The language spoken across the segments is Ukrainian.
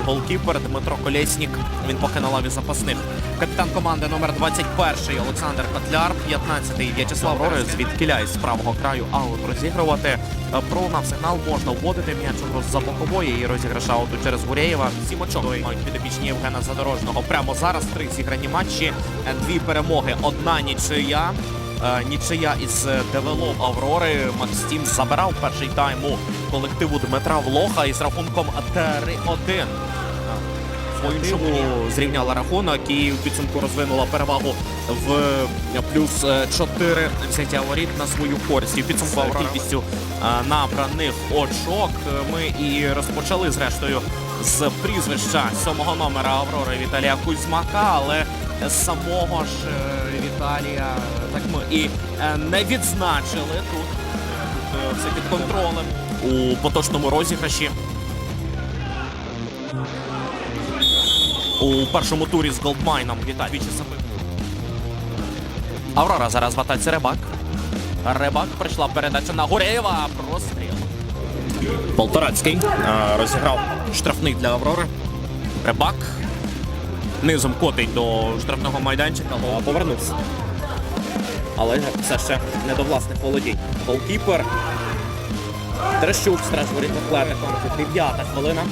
новий голкіпер Дмитро Колєснік. Він поки на лаві запасних. Капітан команди номер 21 Олександр Котляр, 15-й В'ячеслав Рори звідкіля із правого краю аут розігрувати. Е, Пролунав сигнал, можна вводити м'яч за бокової і розіграш ауту через Гурєєва. Сім очок мають підопічні Євгена Задорожного. Прямо зараз три зіграні матчі, дві перемоги, одна нічия. Е, Нічия із Девелов Аврори. Макстім забирав перший тайм у колективу Дмитра Влоха із рахунком 3-1. По-іншому зрівняла рахунок і в підсумку розвинула перевагу в плюс 4 взяття воріт на свою користь. І підсумку кількістю е, набраних очок ми і розпочали зрештою з прізвища сьомого номера Аврори Віталія Кузьмака, але самого ж е, Віталія так ми і е, не відзначили тут. Е, все під контролем у поточному розіграші. У першому турі з Голдмайном. Віталій двічі забив. Аврора зараз в атаці Ребак. Ребак прийшла передача на Гуреєва. Простріл. Полторацький розіграв штрафний для Аврори. Ребак. Низом котить до штрафного майданчика. О, Повернувся. Але все ще не до власних володінь. Голкіпер. Терещук страж воріт атлетиком. Дев'ята хвилина.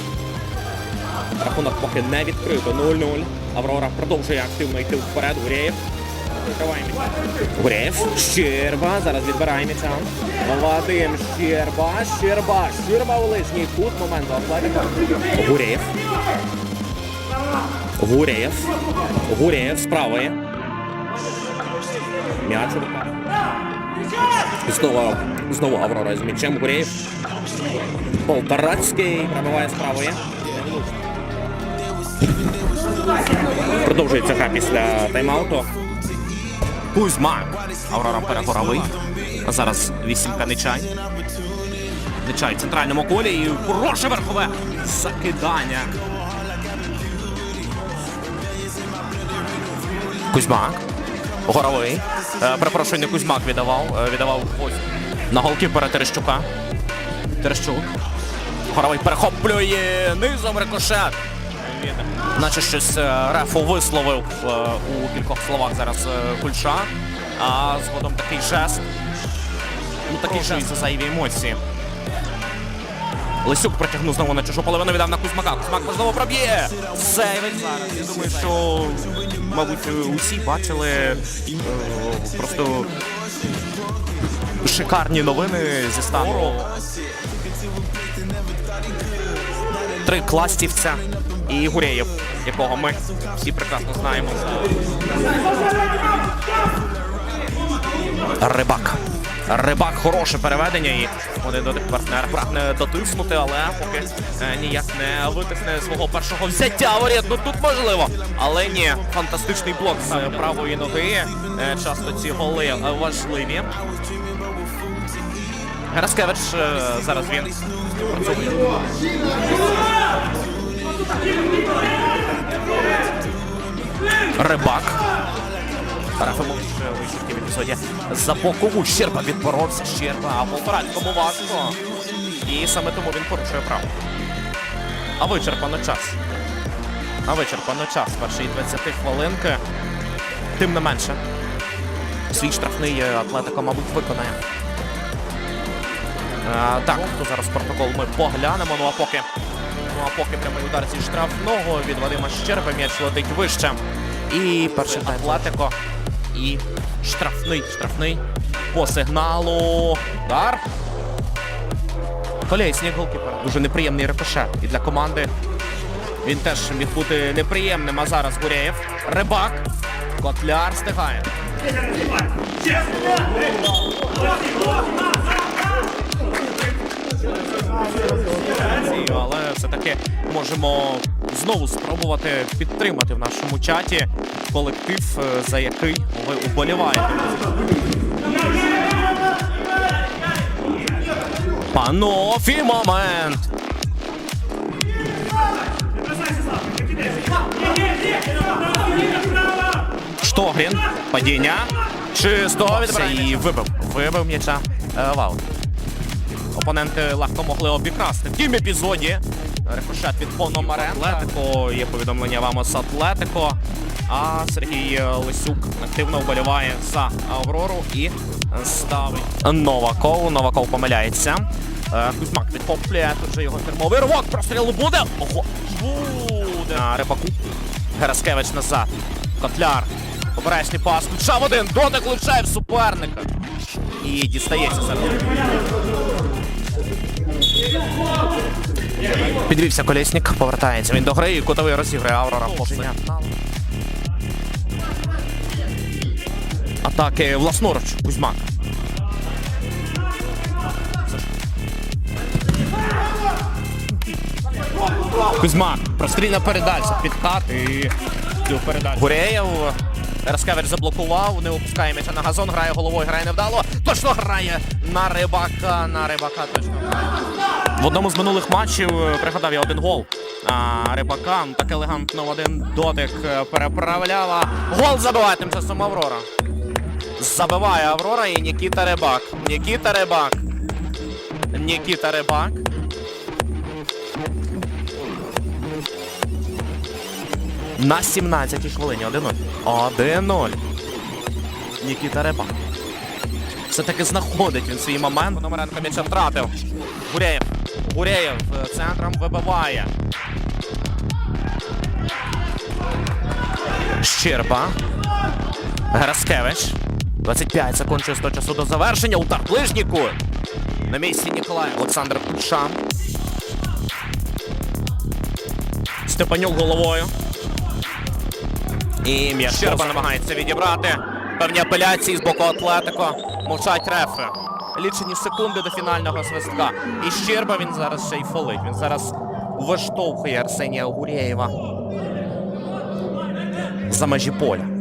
Рахунок поки не відкрито. 0-0. Аврора продовжує активно йти вперед. Гурєєв. Гурєєв. Щерба. Зараз відбирає м'яча. Вадим Щерба. Щерба. Щерба у лишній кут моменту Атлетика. Гурєєв. Гурєєв. Гурєєв з правої. М'яч. Знову, знову Аврора з м'ячем. Гурєєв. Полторацький пробиває з правої. Продовжується гра після тайм-ауту. Кузьма. Аврора перегоровий. А зараз вісімка Нечай. Нечай в центральному колі і хороше верхове закидання. Кузьмак. Горовий. Е, перепрошую, не Кузьмак віддавав. е, віддавав ось на голкіпера Терещука. Терещук. Горовий перехоплює низом рикошет. Наче щось е, рефу висловив е, у кількох словах зараз е, Кульша. А згодом такий жест. Ну такий жест це зайві емоції. Лисюк протягнув знову на чужу половину, віддав на Кузьмака. Кузьмак можливо проб'є. Сейвить зараз. Я думаю, що, мабуть, усі бачили просто шикарні новини зі стану. Три кластівця і Гурєєв, якого ми всі прекрасно знаємо. Рибак. Рибак хороше переведення і один до партнер прагне дотиснути, але поки е, ніяк не витисне свого першого взяття воріт. Ну тут можливо. Але ні, фантастичний блок з правої ноги. Е, Часто ці голи важливі. Гераскевич е, зараз він працює. Рибак. Рафимович вийшов в епізоді за бокову. Щерба відборовся. Щерба, а Полторацькому важко. І саме тому він порушує право. А вичерпано час. А вичерпано час. Першої 20 хвилинки. Тим не менше. Свій штрафний е, Атлетика, мабуть, виконає. А, так, то зараз протокол ми поглянемо. Ну а поки. Ну а поки прямий удар зі штрафного від Вадима Щерби м'яч летить вище. І перший Атлетико. І штрафний, штрафний по сигналу. Удар. Колєснік голкіпер. Дуже неприємний рикошет. І для команди він теж міг бути неприємним. А зараз Гурєєв. Рибак. Котляр стигає. Але все-таки можемо знову спробувати підтримати в нашому чаті колектив, е, за який ви уболіваєте. Панофі момент. Штогрін. Падіння. Чисто відбирає. І вибив. Вибив м'яча. Е, в аут. Опоненти легко могли обікрасти. В тім епізоді Рикошет від Пономаренка. Атлетико, є повідомлення вам з Атлетико. А Сергій Лисюк активно вболіває за Аврору і ставить Новаков. Новаков помиляється. Е, Кузьмак підхоплює, тут же його фірмовий ривок. Простріл буде. Ого, буде. На Рибаку. Гераскевич назад. Котляр. Обережний пас. Ключав один. Дотик влучає в суперника. І дістається зараз. Підвівся колесник, повертається він до гри і кутовий розіграє Аврора. Атаки власноруч, Кузьмак. Кузьмак, прострільна передача, підкат і передачу. Гуреєв. Раскевич заблокував, не опускає м'яча на газон, грає головою, грає невдало. Точно грає на рибака, на рибака точно. В одному з минулих матчів е, пригадав я один гол. А рибака ну, так елегантно в один дотик е, переправляла. Гол забиває тим часом Аврора. Забиває Аврора і Нікіта Рибак. Нікіта Рибак. Нікіта Рибак. На 17-й хвилині 1-0. 1-0. Нікіта Рибак. Все-таки знаходить він свій момент. Пономаренко м'яча втратив. Гуреєв. Гуреєв е, центром вибиває. Щерба. Гераскевич. 25 секунд чисто часу до завершення. Удар ближній кут. На місці Ніколай. Олександр Кушан. Степанюк головою. І Щерба намагається відібрати. Певні апеляції з боку Атлетико. Мовчать рефи. Лічені секунди до фінального свистка. І Щерба він зараз ще й фолить. Він зараз виштовхує Арсенія Гурєєва за межі поля.